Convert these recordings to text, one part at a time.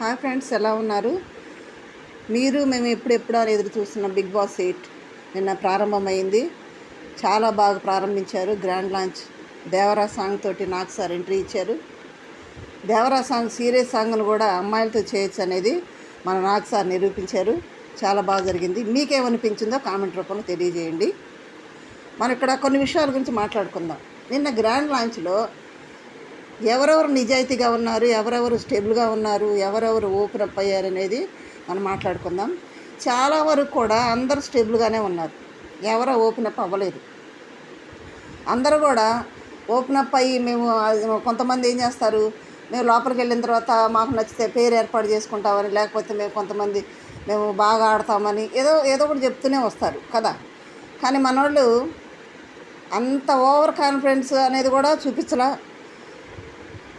Hi friends ఎలా ఉన్నారు? మీరు మేము ఎప్పుడెప్పుడు అని ఎదురు చూస్తున్న బిగ్ బాస్ ఎయిట్. నిన్న ప్రారంభమైంది. చాలా బాగా ప్రారంభించారు. Grand launch. దేవరా సాంగ్ తోటి నాకు సార్ ఎంట్రీ ఇచ్చారు. దేవరా సాంగ్ సీరియస్ సాంగ్ను కూడా అమ్మాయిలతో చేయొచ్చు అనేది మన నాకు సార్ నిరూపించారు. చాలా బాగా జరిగింది. మీకేమనిపించిందో కామెంట్ రూపంలో తెలియజేయండి. మనం ఇక్కడ కొన్ని విషయాల గురించి మాట్లాడుకుందాం. నిన్న గ్రాండ్ లాంచ్లో ఎవరెవరు నిజాయితీగా ఉన్నారు ఎవరెవరు స్టేబుల్గా ఉన్నారు ఎవరెవరు ఓపెన్ అప్ అయ్యారు అనేది మనం మాట్లాడుకుందాం. చాలా వరకు కూడా అందరూ స్టేబుల్గానే ఉన్నారు. ఎవరో ఓపెన్ అప్ అవ్వలేదు. అందరూ కూడా ఓపెన్ అప్ అయ్యి మేము కొంతమంది ఏం చేస్తారు మేము లోపలికి వెళ్ళిన తర్వాత మాకు నచ్చితే పేరు ఏర్పాటు చేసుకుంటామని లేకపోతే మేము కొంతమంది మేము బాగా ఆడతామని ఏదో ఏదో ఒకటి చెప్తూనే వస్తారు కదా. కానీ మనోళ్ళు అంత ఓవర్ కాన్ఫిడెన్స్ అనేది కూడా చూపించలా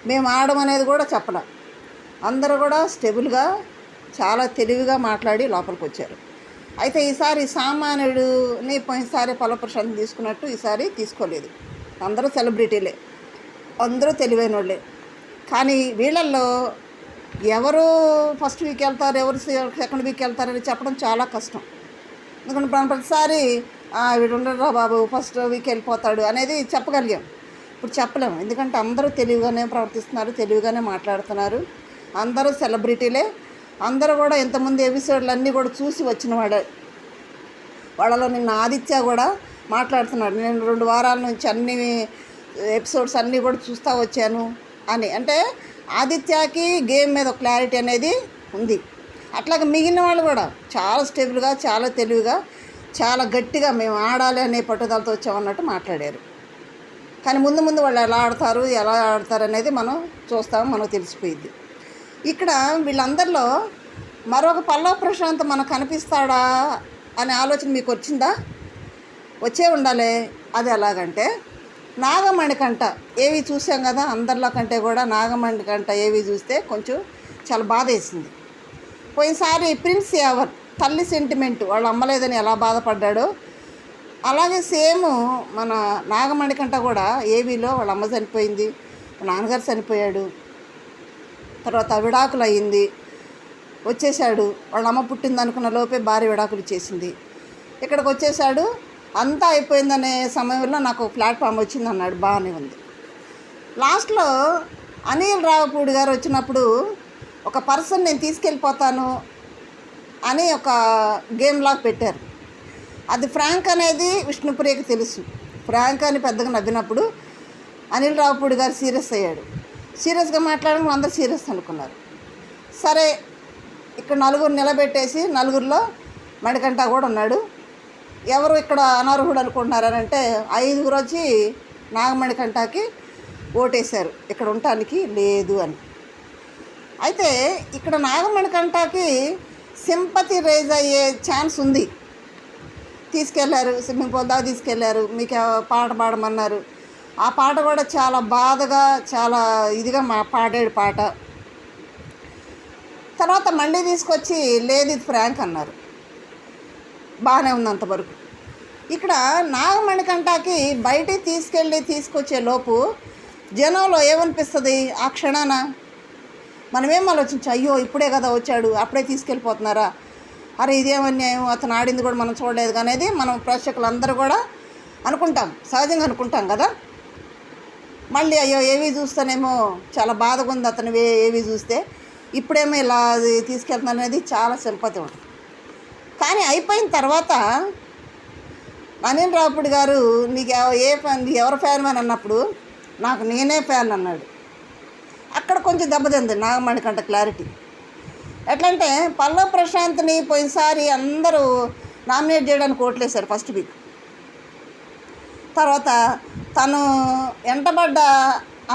మేము ఆడడం అనేది కూడా చెప్పలే. అందరూ కూడా స్టెబుల్గా చాలా తెలివిగా మాట్లాడి లోపలికి వచ్చారు. అయితే ఈసారి సామాన్యుడిని పోయినసారి ఫలప్రశాంతి తీసుకున్నట్టు ఈసారి తీసుకోలేదు. అందరూ సెలబ్రిటీలే. అందరూ తెలివైన వాళ్ళే కానీ వీళ్ళల్లో ఎవరు ఫస్ట్ వీక్ వెళ్తారు ఎవరు సెకండ్ వీక్ వెళ్తారని చెప్పడం చాలా కష్టం. ఎందుకంటే ప్రతిసారి వీడు ఉండరా బాబు ఫస్ట్ వీక్ వెళ్ళిపోతాడు అనేది చెప్పగలిగాం. ఇప్పుడు చెప్పలేము. ఎందుకంటే అందరూ తెలివిగానే ప్రవర్తిస్తున్నారు తెలివిగానే మాట్లాడుతున్నారు. అందరూ సెలబ్రిటీలే. అందరూ కూడా ఇంతమంది ఎపిసోడ్లు అన్నీ కూడా చూసి వచ్చిన వాడే. వాళ్ళలో నిన్న ఆదిత్య కూడా మాట్లాడుతున్నాడు. నేను రెండు వారాల నుంచి అన్ని ఎపిసోడ్స్ అన్నీ కూడా చూస్తూ వచ్చాను అని. అంటే ఆదిత్యకి గేమ్ మీద క్లారిటీ అనేది ఉంది. అట్లాగే మిగిలిన వాళ్ళు కూడా చాలా స్టేబుల్గా చాలా తెలివిగా చాలా గట్టిగా మేము ఆడాలి అనే పట్టుదలతో వచ్చామన్నట్టు మాట్లాడారు. కానీ ముందు ముందు వాళ్ళు ఎలా ఆడతారు ఎలా ఆడతారు అనేది మనం చూస్తాం మనకు తెలిసిపోయింది. ఇక్కడ వీళ్ళందరిలో మరొక పల్లవ ప్రశాంత్ మనకు కనిపిస్తాడా అనే ఆలోచన మీకు వచ్చిందా? వచ్చే ఉండాలి. అది ఎలాగంటే నాగమణి కంట ఏవి చూసాం కదా అందరిలో కంటే కూడా నాగమణి కంట ఏవి చూస్తే కొంచెం చాలా బాధ వేసింది. పోయినసారి ప్రిన్స్ యావర్ తల్లి సెంటిమెంట్ వాళ్ళు అమ్మలేదని ఎలా బాధపడ్డాడో అలాగే సేమ్ మన నాగమణికంట కూడా ఏబీలో వాళ్ళ అమ్మ చనిపోయింది నాన్నగారు చనిపోయాడు తర్వాత విడాకులు అయ్యింది వచ్చేసాడు వాళ్ళ అమ్మ పుట్టింది అనుకున్న లోపే భార్య విడాకులు ఇచ్చేసింది. ఇక్కడికి వచ్చేసాడు అంతా అయిపోయిందనే సమయంలో నాకు ప్లాట్ఫామ్ వచ్చింది అన్నాడు. బాగానే ఉంది. లాస్ట్లో అనిల్ రావపూడి గారు వచ్చినప్పుడు ఒక పర్సన్ నేను తీసుకెళ్ళిపోతాను అని ఒక గేమ్ లాగా పెట్టారు. అది ఫ్రాంక్ అనేది విష్ణుప్రియకి తెలుసు. ఫ్రాంక్ అని పెద్దగా నవ్వినప్పుడు అనిల్ రావుపూడి గారు సీరియస్ అయ్యాడు. సీరియస్గా మాట్లాడడం అందరూ సీరియస్ అనుకున్నారు. సరే ఇక్కడ నలుగురు నిలబెట్టేసి నలుగురిలో మణికంఠ కూడా ఉన్నాడు. ఎవరు ఇక్కడ అనర్హుడు అనుకుంటున్నారని అంటే ఐదుగురు వచ్చి నాగమణికంఠకి ఓటేశారు. ఇక్కడ ఉండటానికి లేదు అని. అయితే ఇక్కడ నాగమణికంఠకి సింపతి రేజ్ అయ్యే ఛాన్స్ ఉంది. తీసుకెళ్ళారు స్విమ్మింగ్ పూల్ దాకా తీసుకెళ్ళారు మీకు పాట పాడమన్నారు. ఆ పాట కూడా చాలా బాధగా చాలా ఇదిగా మా పాడాడు పాట. తర్వాత మళ్ళీ తీసుకొచ్చి లేదు ఇది ఫ్రాంక్ అన్నారు. బాగానే ఉంది అంతవరకు ఇక్కడ నాగమణికంటాకి బయటికి తీసుకెళ్ళి తీసుకొచ్చే లోపు జనంలో ఏమనిపిస్తుంది? ఆ క్షణాన మనమేం ఆలోచించు? అయ్యో ఇప్పుడే కదా వచ్చాడు అప్పుడే తీసుకెళ్ళిపోతున్నారా? అరే ఇదేమన్యాయం అతను ఆడింది కూడా మనం చూడలేదు కానీ అనేది మనం ప్రేక్షకులందరూ కూడా అనుకుంటాం సహజంగా అనుకుంటాం కదా. మళ్ళీ అయ్యో ఏవి చూస్తేనేమో చాలా బాధగా ఉంది అతను వే- ఏవి చూస్తే. ఇప్పుడేమో ఇలా అది తీసుకెళ్తున్నాను అనేది చాలా సింపతి ఉంటుంది కానీ అయిపోయిన తర్వాత అనిల్ రావుపూడి గారు నీకు ఏ ఫ్యాన్ ఎవరు ఫ్యాన్ అని అన్నప్పుడు నాకు నేనే ఫ్యాన్ అన్నాడు. అక్కడ కొంచెం దెబ్బతింది నాగమణికంట క్లారిటీ. ఎట్లంటే పల్లవ ప్రశాంత్ని పోయినసారి అందరూ నామినేట్ చేయడానికి ఓట్లేశారు ఫస్ట్ వీక్. తర్వాత తను ఎంటబడ్డ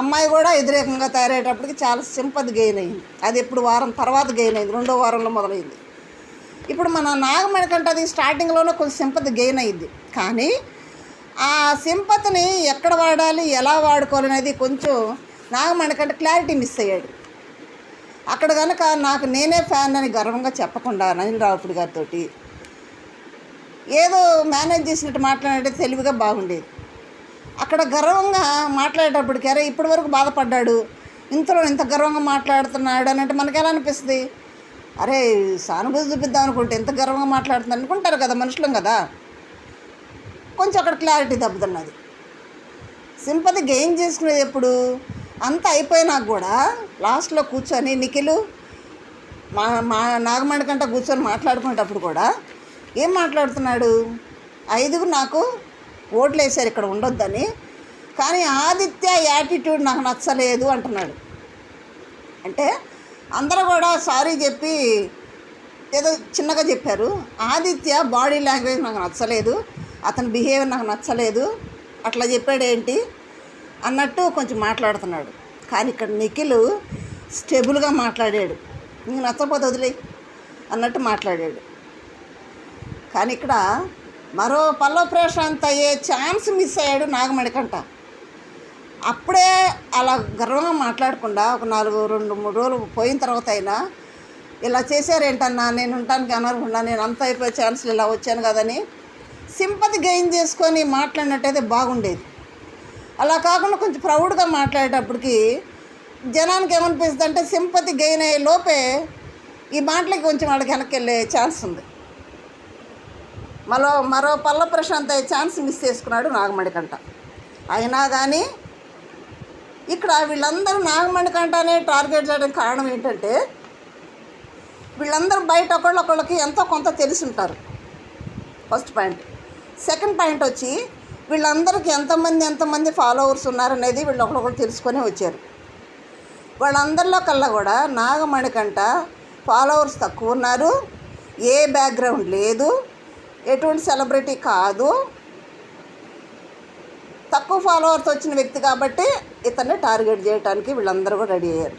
అమ్మాయి కూడా వ్యతిరేకంగా తయారయ్యేటప్పటికి చాలా సింపతి గెయిన్ అయింది. అది ఎప్పుడు వారం తర్వాత గెయిన్ అయింది రెండో వారంలో మొదలైంది. ఇప్పుడు మన నాగమణికంట అది స్టార్టింగ్లోనే కొంచెం సింపతి గెయిన్ అయింది. కానీ ఆ సింపతిని ఎక్కడ వాడాలి ఎలా వాడుకోవాలి అనేది కొంచెం నాగమణికంట క్లారిటీ మిస్ అయ్యాడు. అక్కడ కనుక నాకు నేనే ఫ్యాన్ అని గర్వంగా చెప్పకుండా నవీన్ రావుపూడి గారితో ఏదో మేనేజ్ చేసినట్టు మాట్లాడే తెలివిగా బాగుండేది. అక్కడ గర్వంగా మాట్లాడేటప్పటికి అరే ఇప్పటి వరకు బాధపడ్డాడు ఇంతలో ఇంత గర్వంగా మాట్లాడుతున్నాడు అని అంటే మనకి ఎలా అనిపిస్తుంది? అరే సానుభూతి చూపిద్దాం అనుకుంటే ఎంత గర్వంగా మాట్లాడుతుంది అనుకుంటారు కదా మనుషులం కదా. కొంచెం అక్కడ క్లారిటీ దెబ్బతున్నది. సింపతి గెయిన్ చేసుకునేది ఎప్పుడు? అంతా అయిపోయినా కూడా లాస్ట్లో కూర్చొని నిఖిలు మా మా నాగమణి కంట కూర్చొని మాట్లాడుకునేటప్పుడు కూడా ఏం మాట్లాడుతున్నాడు? ఐదుగురు నాకు ఓట్లు వేశారు ఇక్కడ ఉండొద్దని. కానీ ఆదిత్య యాటిట్యూడ్ నాకు నచ్చలేదు అంటున్నాడు. అంటే అందరూ కూడా సారీ చెప్పి ఏదో చిన్నగా చెప్పారు. ఆదిత్య బాడీ లాంగ్వేజ్ నాకు నచ్చలేదు. అతని బిహేవియర్ నాకు నచ్చలేదు. అట్లా చెప్పాడేంటి? అన్నట్టు కొంచెం మాట్లాడుతున్నాడు. కానీ ఇక్కడ నిఖిల్ స్టెబుల్గా మాట్లాడాడు. నీకు నచ్చకపోతే వదిలే అన్నట్టు మాట్లాడాడు. కానీ ఇక్కడ మరో పల్లవ ప్రశాంత్ అయ్యే ఛాన్స్ మిస్ అయ్యాడు నాగమణికంట అప్పుడే అలా గర్వంగా మాట్లాడకుండా ఒక నాలుగు రెండు మూడు రోజులు పోయిన తర్వాత అయినా ఇలా చేశారేంటన్నా నేను ఉండటానికి అనర్కుండా నేను అంత అయిపోయే ఛాన్సులు ఇలా వచ్చాను కదని సింపతి గెయిన్ చేసుకొని మాట్లాడినట్టయితే బాగుండేది. అలా కాకుండా కొంచెం ప్రౌడ్గా మాట్లాడేటప్పటికి జనానికి ఏమనిపిస్తుంది అంటే సింపతి గెయిన్ అయ్యే లోపే ఈ మాటలకి కొంచెం వాళ్ళకి వెనక్కి వెళ్ళే ఛాన్స్ ఉంది. మరో మరో పల్ల ప్రశాంత్ అయ్యే ఛాన్స్ మిస్ చేసుకున్నాడు నాగమణికంట అయినా కానీ ఇక్కడ వీళ్ళందరూ నాగమణికంటనే టార్గెట్ చేయడానికి కారణం ఏంటంటే వీళ్ళందరూ బయట ఒకళ్ళొకళ్ళకి ఎంతో కొంత తెలిసి ఉంటారు ఫస్ట్ పాయింట్ సెకండ్ పాయింట్ వచ్చి వీళ్ళందరికీ ఎంతమంది ఎంతమంది ఫాలోవర్స్ ఉన్నారనేది వీళ్ళు ఒకరొకరు తెలుసుకొని వచ్చారు. వాళ్ళందరిలో కల్లా కూడా నాగమణికంట ఫాలోవర్స్ తక్కువ ఉన్నారు. ఏ బ్యాక్గ్రౌండ్ లేదు. ఎటువంటి సెలబ్రిటీ కాదు. తక్కువ ఫాలోవర్స్ వచ్చిన వ్యక్తి కాబట్టి ఇతన్ని టార్గెట్ చేయడానికి వీళ్ళందరూ కూడా రెడీ అయ్యారు.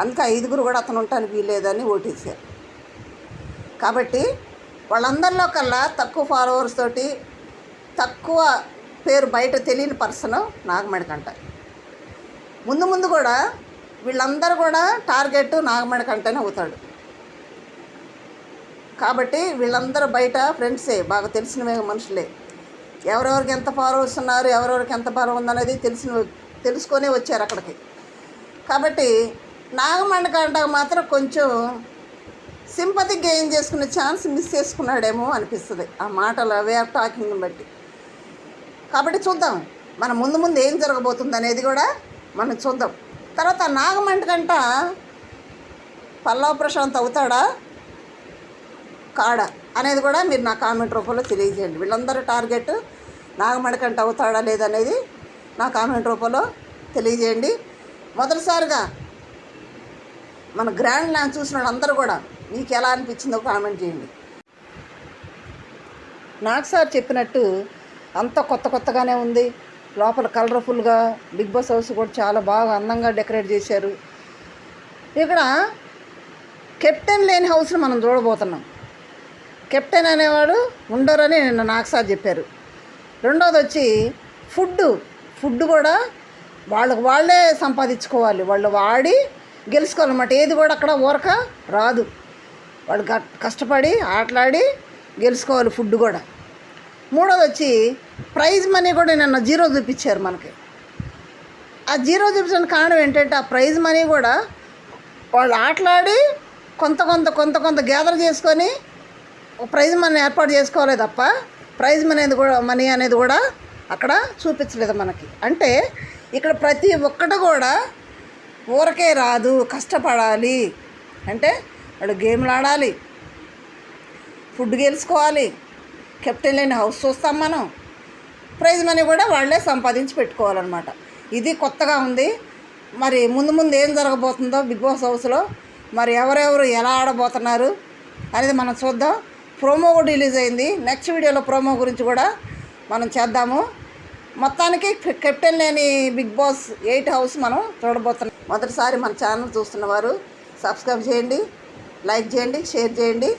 అందుకే ఐదుగురు కూడా అతను ఉండటానికి వీలేదని ఓటేశారు. కాబట్టి వాళ్ళందరిలో కల్లా తక్కువ ఫాలోవర్స్ తోటి తక్కువ పేరు బయట తెలియని పర్సన్ నాగమణికంట. ముందు ముందు కూడా వీళ్ళందరూ కూడా టార్గెట్ నాగమణికంటనే అవుతాడు. కాబట్టి వీళ్ళందరూ బయట ఫ్రెండ్సే బాగా తెలిసిన మనుషులే. ఎవరెవరికి ఎంత ఫాలోవర్స్ ఉన్నారు ఎవరెవరికి ఎంత బలం ఉందనేది తెలిసిన తెలుసుకొనే వచ్చారు అక్కడికి. కాబట్టి నాగమండకంట మాత్రం కొంచెం సింపతి గెయిన్ చేసుకునే ఛాన్స్ మిస్ చేసుకున్నాడేమో అనిపిస్తుంది. ఆ మాటల వే ఆఫ్ టాకింగ్ని బట్టి. కాబట్టి చూద్దాం. మన ముందు ముందు ఏం జరగబోతుంది అనేది కూడా మనం చూద్దాం. తర్వాత నాగమంటకంట పల్లవ ప్రశాంత్ అవుతాడా? కాడా? అనేది కూడా మీరు నా కామెంట్ రూపంలో తెలియజేయండి. వీళ్ళందరూ టార్గెట్ నాగమణికంట అవుతాడా లేదనేది నా కామెంట్ రూపంలో తెలియజేయండి. మొదటిసారిగా మన గ్రాండ్ ల్యాండ్ చూసిన వాళ్ళందరూ కూడా మీకు ఎలా అనిపించిందో కామెంట్ చేయండి. నాకు సార్ చెప్పినట్టు అంతా కొత్త కొత్తగానే ఉంది. లోపల కలర్ఫుల్గా బిగ్ బాస్ హౌస్ కూడా చాలా బాగా అందంగా డెకరేట్ చేశారు. ఇక్కడ కెప్టెన్ లేని హౌస్ని మనం చూడబోతున్నాం. కెప్టెన్ అనేవాడు ఉండరని నిన్న నాకు సార్ చెప్పారు. రెండోది వచ్చి ఫుడ్ ఫుడ్ కూడా వాళ్ళకి వాళ్ళే సంపాదించుకోవాలి. వాళ్ళు వాడి గెలుచుకోవాలన్నమాట. ఏది కూడా అక్కడ ఊరక రాదు. వాళ్ళు కష్టపడి ఆటలాడి గెలుచుకోవాలి ఫుడ్ కూడా. మూడోది వచ్చి ప్రైజ్ మనీ కూడా నిన్న జీరో చూపించారు మనకి. ఆ జీరో చూపించడానికి కారణం ఏంటంటే ఆ ప్రైజ్ మనీ కూడా వాళ్ళు ఆటలాడి కొంత కొంత కొంత కొంత గ్యాదర్ చేసుకొని ప్రైజ్ మనీ ఏర్పాటు చేసుకోవాలి తప్ప ప్రైజ్ మనీ అనేది కూడా మనీ అనేది కూడా అక్కడ చూపించలేదు మనకి. అంటే ఇక్కడ ప్రతి ఒక్కటి కూడా ఊరకే రాదు కష్టపడాలి. అంటే వాడు గేమ్లు ఆడాలి ఫుడ్ గెలుచుకోవాలి కెప్టెన్ లేని హౌస్ చూస్తాం మనం. ప్రైజ్ మనీ కూడా వాళ్ళే సంపాదించి పెట్టుకోవాలన్నమాట. ఇది కొత్తగా ఉంది. మరి ముందు ముందు ఏం జరగబోతుందో బిగ్ బాస్ హౌస్లో మరి ఎవరెవరు ఎలా ఆడబోతున్నారు అనేది మనం చూద్దాం. ప్రోమో కూడా రిలీజ్ అయింది. నెక్స్ట్ వీడియోలో ప్రోమో గురించి కూడా మనం చేద్దాము. మొత్తానికి కెప్టెన్ లేని బిగ్ బాస్ ఎయిట్ హౌస్ మనం చూడబోతున్నాం. మొదటిసారి మన ఛానల్ చూస్తున్న వారు సబ్స్క్రైబ్ చేయండి లైక్ చేయండి షేర్ చేయండి.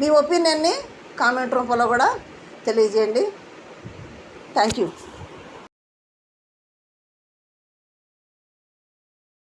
మీ ఒపీనియన్ని కామెంట్ రూపంలో కూడా తెలియజేయండి. Thank you